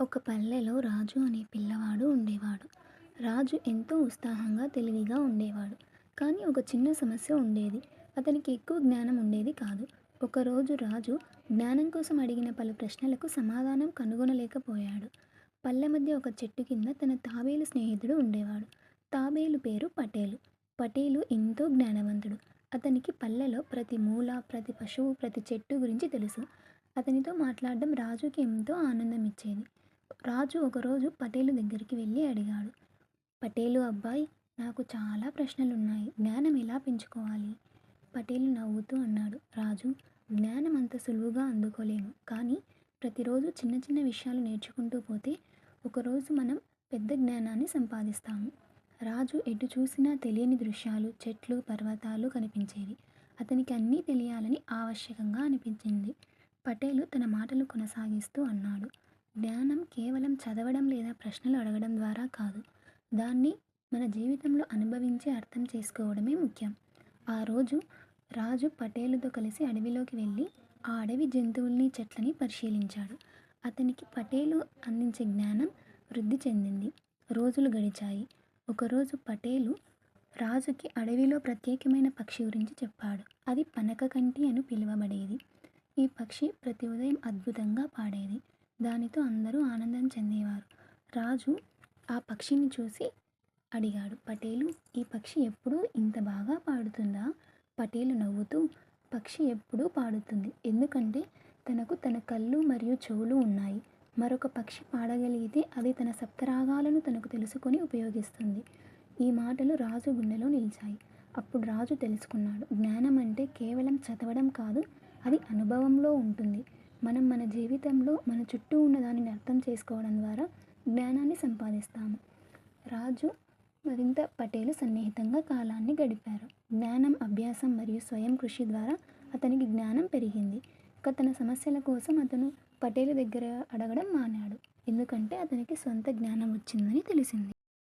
ఒక పల్లెలో రాజు అనే పిల్లవాడు ఉండేవాడు. రాజు ఎంతో ఉత్సాహంగా, తెలివిగా ఉండేవాడు. కానీ ఒక చిన్న సమస్య ఉండేది. అతనికి ఎక్కువ జ్ఞానం ఉండేది కాదు. ఒకరోజు రాజు జ్ఞానం కోసం అడిగిన పలు ప్రశ్నలకు సమాధానం కనుగొనలేకపోయాడు. పల్లె మధ్య ఒక చెట్టు కింద తన తాబేలు స్నేహితుడు ఉండేవాడు. తాబేలు పేరు పటేలు. పటేలు ఎంతో జ్ఞానవంతుడు. అతనికి పల్లెలో ప్రతి మూల, ప్రతి పశువు, ప్రతి చెట్టు గురించి తెలుసు. అతనితో మాట్లాడడం రాజుకి ఎంతో ఆనందం ఇచ్చేది రాజు ఒకరోజు పటేలు దగ్గరికి వెళ్ళి అడిగాడు. పటేలు అబ్బాయి నాకు చాలా ప్రశ్నలున్నాయి. జ్ఞానం ఎలా పెంచుకోవాలి? పటేలు నవ్వుతూ అన్నాడు. రాజు జ్ఞానం అంత సులువుగా అందుకోలేము. కానీ ప్రతిరోజు చిన్న చిన్న విషయాలు నేర్చుకుంటూ పోతే ఒకరోజు మనం పెద్ద జ్ఞానాన్ని సంపాదిస్తాము. రాజు ఎటు చూసినా తెలియని దృశ్యాలు, చెట్లు, పర్వతాలు కనిపించేవి. అతనికి అన్నీ తెలియాలని ఆవశ్యకంగా అనిపించింది. పటేలు తన మాటలు కొనసాగిస్తూ అన్నాడు. జ్ఞానం కేవలం చదవడం లేదా ప్రశ్నలు అడగడం ద్వారా కాదు. దాన్ని మన జీవితంలో అనుభవించి అర్థం చేసుకోవడమే ముఖ్యం. ఆ రోజు రాజు పటేలుతో కలిసి అడవిలోకి వెళ్ళి ఆ అడవి జంతువుల్ని, చెట్లని పరిశీలించాడు. అతనికి పటేలు అందించే జ్ఞానం వృద్ధి చెందింది. రోజులు గడిచాయి. ఒకరోజు పటేలు రాజుకి అడవిలో ప్రత్యేకమైన పక్షి గురించి చెప్పాడు. అది పనకకంటి అని పిలువబడేది. ఈ పక్షి ప్రతి ఉదయం అద్భుతంగా పాడేది. దానితో అందరూ ఆనందం చెందేవారు. రాజు ఆ పక్షిని చూసి అడిగాడు. పటేలు ఈ పక్షి ఎప్పుడూ ఇంత బాగా పాడుతుందా? పటేలు నవ్వుతూ పక్షి ఎప్పుడూ పాడుతుంది. ఎందుకంటే తనకు తన కళ్ళు మరియు చెవులు ఉన్నాయి. మరొక పక్షి పాడగలిగితే అది తన సప్తరాగాలను తనకు తెలుసుకొని ఉపయోగిస్తుంది. ఈ మాటలు రాజు గుండెలో నిలిచాయి. అప్పుడు రాజు తెలుసుకున్నాడు. జ్ఞానం అంటే కేవలం చదవడం కాదు. అది అనుభవంలో ఉంటుంది. మనం మన జీవితంలో మన చుట్టూ ఉన్న దానిని అర్థం చేసుకోవడం ద్వారా జ్ఞానాన్ని సంపాదిస్తాము. రాజు మరింత పటేలు సన్నిహితంగా కాలాన్ని గడిపారు. జ్ఞానం, అభ్యాసం మరియు స్వయం కృషి ద్వారా అతనికి జ్ఞానం పెరిగింది. ఇక తన సమస్యల కోసం అతను పటేలు దగ్గర అడగడం మానాడు. ఎందుకంటే అతనికి సొంత జ్ఞానం వచ్చిందని తెలిసింది.